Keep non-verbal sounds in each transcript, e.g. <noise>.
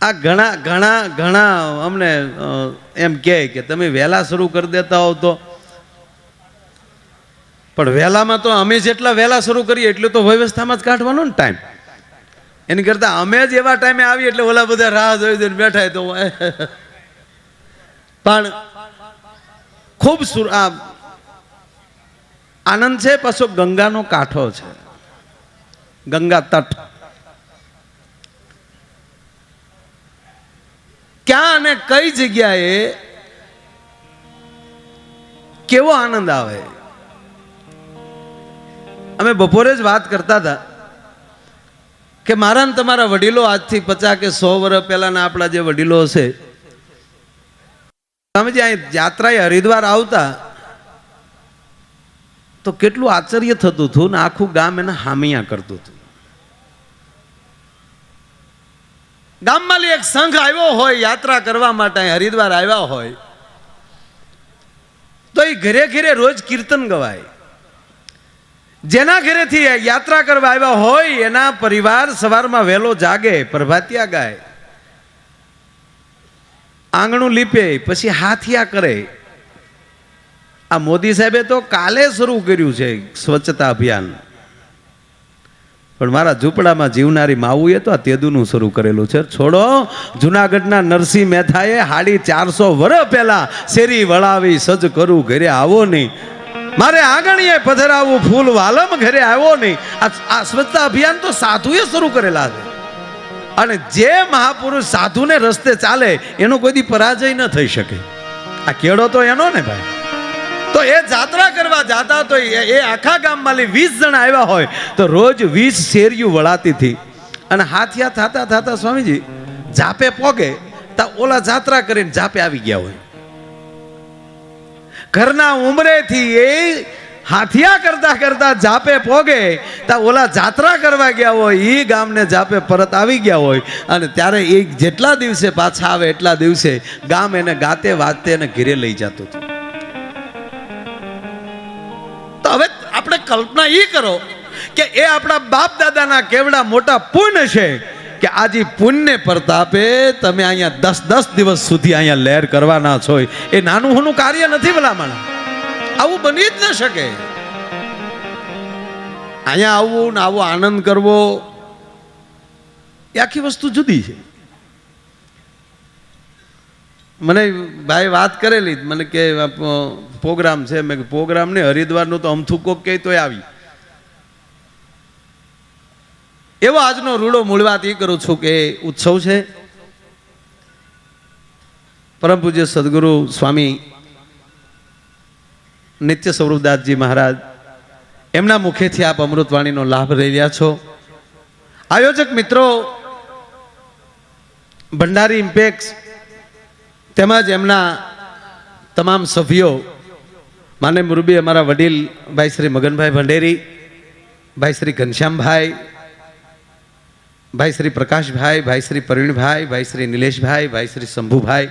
આ ઘણા ઘણા ઘણા અમને એમ કહે કે તમે વહેલા શરૂ કરી દેતા હોવ તો. પણ વહેલામાં તો અમે જેટલા વહેલા શરૂ કરીએ એટલું તો વ્યવસ્થામાં જ કાઢવાનો ને ટાઈમ એની કરતાં અમે જ એવા ટાઈમે આવીએ એટલે ઓલા બધા રાહ જોઈ જોઈને બેઠા તો પણ ખૂબ આ આનંદ છે, પાછો ગંગાનો કાંઠો છે. ગંગા તટ. ક્યાં અને કઈ જગ્યાએ કેવો આનંદ આવે? અમે બપોરે જ વાત કરતા હતા કે મારા ને તમારા વડીલો આજથી પચાસ કે સો વર્ષ પહેલાના આપણા જે વડીલો છે તમે જે અહીં યાત્રાએ હરિદ્વાર આવતા, તો કેટલું આશ્ચર્ય થતું હતું ને આખું ગામ એને હામિયા કરતું હતું. ગામમાંથી એક સંઘ આવ્યો હોય, યાત્રા કરવા માટે હરિદ્વાર આવ્યા હોય, તો એ ઘરે ઘરે રોજ કીર્તન ગવાય. જેના ઘરેથી યાત્રા કરવા આવ્યા હોય, એના પરિવાર સવારમાં વહેલો જાગે, પ્રભાતિયા ગાય. આંગણું લીપે, પછી હાથિયા કરે. આ મોદી સાહેબે તો કાલે શરૂ કર્યું છે સ્વચ્છતા અભિયાન. પણ મારા ઝૂંપડામાં જીવનારી માવુએ તો આ તેદુનું શરૂ કરેલું છે. છોડો, જુનાગઢના નરસિંહ મહેતાએ હાડી ચારસો વર્ષ પહેલા શેરી વળાવી સજ કરું, ઘરે આવો નહીં. મારે આંગણીએ પધરાવું, ફૂલ વાલમ ઘરે આવ્યો નહીં. આ સ્વચ્છતા અભિયાન તો સાધુએ શરૂ કરેલા છે. અને જે મહાપુરુષ સાધુને રસ્તે ચાલે, એનો કોઈ દી પરાજય ન થઈ શકે. આ કેળો તો એનો ને ભાઈ? તો એ જાત્રા કરવા જાતા તો એ આખા ગામમાંથી વીસ જણા આવ્યા હોય તો રોજ વીસ શેરિયું વળાતી હતી. અને હાથિયા થાતા થાતા સ્વામીજી, જાપે પોગે તો ઓલા જાત્રા કરીને જાપે આવી ગયા હોય. ઘરના ઉંમરેથી એ હાથિયા કરતા કરતા જાપે પોગે તા ઓલા જાત્રા કરવા ગયા હોય એ ગામને જાપે પરત આવી ગયા હોય. અને ત્યારે એ જેટલા દિવસે પાછા આવે એટલા દિવસે ગામ એને ગાતે વાતે એને ઘેરે લઈ જતું હતું. કલ્પના એ કરો કે એ આપણા બાપ દાદાના કેવડા મોટા પુણ્ય છે કે આજે પુણ્ય પ્રતાપે તમે અહીંયા દસ દસ દિવસ સુધી અહીંયા લહેર કરવાના છો. એ નાનું હોનું કાર્ય નથી ભલામણ. આવું બની જ ન શકે. અહીંયા આવવું ને આવો આનંદ કરવો. એ આખી વસ્તુ જુદી છે. મને ભાઈ વાત કરેલી મને કે પ્રોગ્રામ છે. મેં પ્રોગ્રામ ને હરિદ્વારનું તો અમથું કોક કહે તોય આવી. એવો આજનો રૂડો મૂળ વાત એ કરું છું કે ઉત્સવ છે. પરમ પૂજ્ય સદગુરુ સ્વામી નિત્ય સ્વરૂપદાસજી મહારાજ, એમના મુખેથી આપ અમૃતવાણીનો લાભ લઈ રહ્યા છો. આયોજક મિત્રો, ભંડારી ઇમ્પેક્સ તેમજ એમના તમામ સભ્યો માને મુરબી અમારા વડીલ ભાઈ શ્રી મગનભાઈ ભંડેરી, ભાઈ શ્રી ઘનશ્યામભાઈ, ભાઈ શ્રી પ્રકાશભાઈ, ભાઈ શ્રી પ્રવીણભાઈ, ભાઈ શ્રી નિલેશભાઈ, ભાઈ શ્રી શંભુભાઈ.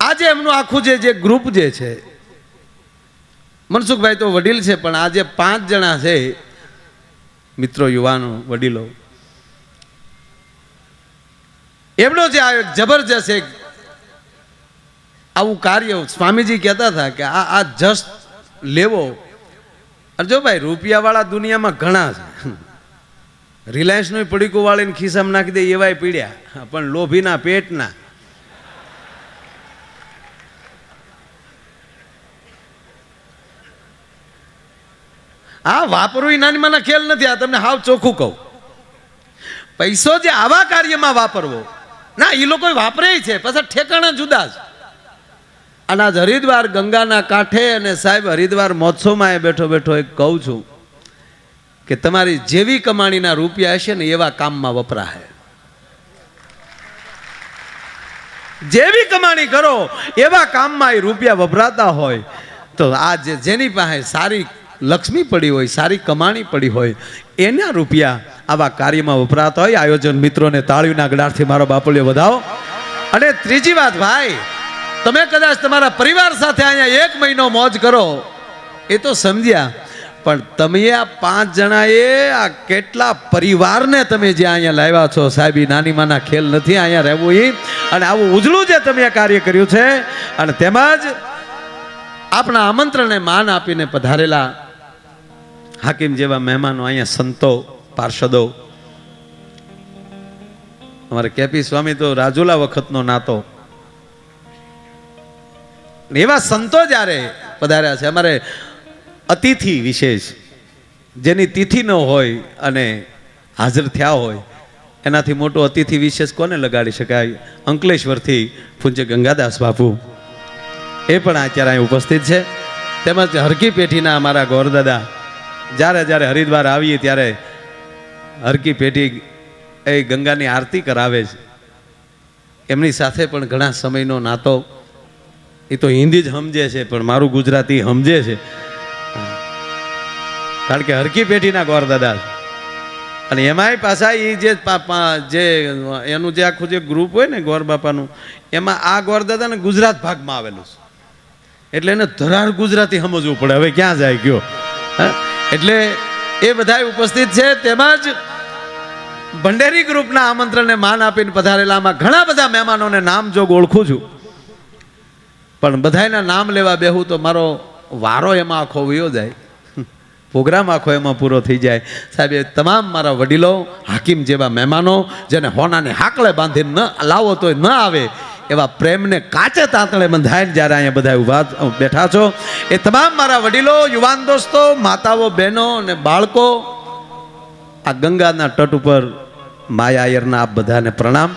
આજે એમનું આખું જે જે ગ્રુપ જે છે, મનસુખભાઈ તો વડીલ છે, પણ આજે પાંચ જણા છે, મિત્રો, યુવાનો, વડીલો. એમનો જે આ એક જબરજસ્ત એક આવું કાર્ય સ્વામીજી કહેતા હતા કે આ આ જસ્ટ લેવો. જો ભાઈ, રૂપિયાવાળા દુનિયામાં ઘણા છે. રિલાયન્સનું પડીકું વાળીને ખિસ્સામાં નાખી દે એવાય પીડ્યા. પણ લોભીના પેટના. આ વાપરવું એ નાની માના ખેલ નથી, આ તમને હાવ ચોખ્ખું કહું. પૈસો જે આવા કાર્યમાં વાપરવો. ના એ લોકો વાપરે છે, પાછા ઠેકાણા જુદા જ. અને આજ હરિદ્વાર ગંગાના કાંઠે અને સાહેબ હરિદ્વાર મહોત્સવમાં એ બેઠો બેઠો એક કહું છું કે તમારી જેવી કમાણીના રૂપિયા હશે ને એવા કામમાં વપરાય જેવી કમાણી કરો, એવા કામમાં એ રૂપિયા વપરાતા હોય, તો આ જે જેની પાસે સારી લક્ષ્મી પડી હોય, સારી કમાણી પડી હોય, એના રૂપિયા આવા કાર્યમાં વપરાતા હોય. આયોજન મિત્રોને તાળીના ગડારથી મારો બાપલિયો વધાવો. અને ત્રીજી વાત, ભાઈ તમે કદાચ તમારા પરિવાર સાથે અહીંયા એક મહિનો મોજ કરો, એ તો સમજ્યા. પણ તમે આ પાંચ જણાએ આ કેટલા પરિવારને તમે જે અહીંયા લાવ્યા છો, સાહેબ, એ નાની માના ખેલ નથી અહીંયા રહેવું એ અને આવું ઉજળું જે તમે આ કાર્ય કર્યું છે, અને તેમજ આપણા આમંત્રણને માન આપીને પધારેલા હાકીમ જેવા મહેમાનો અહીંયા સંતો, પાર્ષદો. અમારે કેપી સ્વામી તો રાજુલા વખતનો નાતો. એવા સંતો જ્યારે પધાર્યા છે, અમારે અતિથિ વિશેષ જેની તિથિ ન હોય અને હાજર થયા હોય, એનાથી મોટો અતિથિ વિશેષ કોને લગાડી શકાય? અંકલેશ્વરથી પૂજ્ય ગંગાદાસ બાપુ. એ પણ અત્યારે અહીં ઉપસ્થિત છે. તેમજ હરકી પેઢીના અમારા ગોરદાદા. જ્યારે જ્યારે હરિદ્વાર આવીએ ત્યારે હરકી પેઢી એ ગંગાની આરતી કરાવે છે. એમની સાથે પણ ઘણા સમયનો નાતો એ તો હિન્દી જ સમજે છે, પણ મારું ગુજરાતી સમજે છે. કારણ કે હરકી પેઢીના ગોર દાદા અને એમાંય પાછા એ જે જે એનું જે આખું જે ગ્રુપ હોય ને ગોર બાપાનું, એમાં આ ગોરદાદાને ગુજરાત ભાગમાં આવેલું છે. એટલે એને ધરાર ગુજરાતી સમજવું પડે. હવે ક્યાં જાય ગયો? એટલે એ બધા ઉપસ્થિત છે. તેમજ ભંડેરી ગ્રુપના આમંત્રણને માન આપીને પધારેલામાં ઘણા બધા મહેમાનોને નામ જોગ ઓળખું છું. પણ બધાયના નામ લેવા બેહું તો મારો વારો એમાં આખો વયો જાય. પ્રોગ્રામ આખો એમાં પૂરો થઈ જાય. સાહેબ, એ તમામ મારા વડીલો, હાકીમ જેવા મહેમાનો, જેને હોનાને હાકલે બાંધીને ન લાવો તોય ન આવે, એવા પ્રેમને કાચે તાંતણે બંધાઈને જ્યારે અહીંયા બધા ઊભા બેઠા છો. એ તમામ મારા વડીલો, યુવાન દોસ્તો, માતાઓ, બહેનો અને બાળકો, આ ગંગાના તટ ઉપર માયા આયરના આપ બધાને પ્રણામ.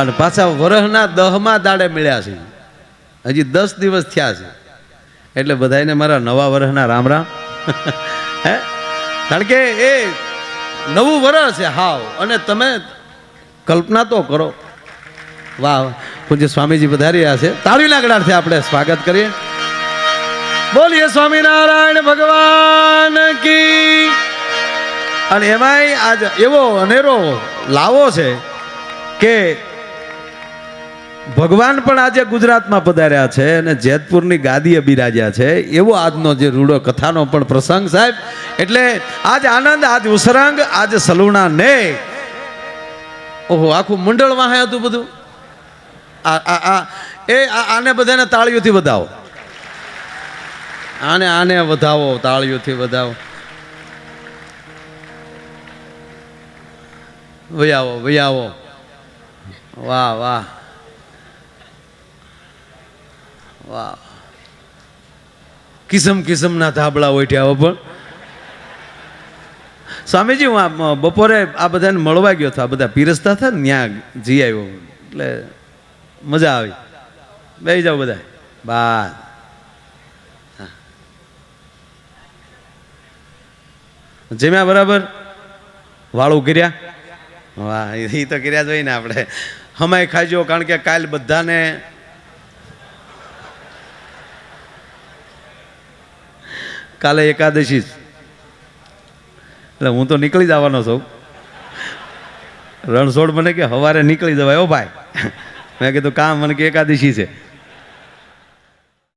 અને પાછા વરહના દહમાં દાડે મળ્યા છે. હજી દસ દિવસ થયા છે. એટલે બધાને મારા નવા વરહના રામ રામ. <laughs> હે? કારણ કે એ નવું વરહ છે હાવ. અને તમે કલ્પના તો કરો. વાહ. પૂજ્ય સ્વામીજી પધાર્યા છે. તાળીના ગળાથી આપણે સ્વાગત કરીએ. બોલીએ સ્વામિનારાયણ ભગવાન કી. અને એમાંય આજ એવો અનેરો લાવો છે કે ભગવાન પણ આજે ગુજરાતમાં પધાર્યા છે અને જેતપુરની ગાદીએ બિરાજ્યા છે. એવો આજનો જે રૂડો કથાનો પણ પ્રસંગ સાહેબ, એટલે આજ આનંદ, આજ ઉસરંગ, આજ સલુણા ને. ઓહો, આખું મંડળ વાહે હતું બધું? આ આ એ આને બધાને તાળીઓથી વધાવો. આને આને વધાવો, તાળીઓથી વધાવો. વૈયાવો વૈયાવો. વાહ વાહ. વાહ કિસમ કિસમના ધાબળા ઓઠ્યા પણ. સ્વામીજી, હું બપોરે આ બધાને મળવા ગયો હતો આ બધા પીરસતા હતા ને, ત્યાં જઈ આવ્યો એટલે મજા આવી. બે જાઓ બધા. બા જમ્યા બરાબર? વાળું કર્યા? વાહ, એ તો કર્યા જ હોય ને આપણે. હમાય ખાજો, કારણ કે કાલ બધાને કાલે એકાદશી એટલે હું તો નીકળી જવાનો છું. રણછોડ મને કે સવારે નીકળી જવાય ઓ ભાઈ. મેં કીધું કામ મને કે એકાદશી છે.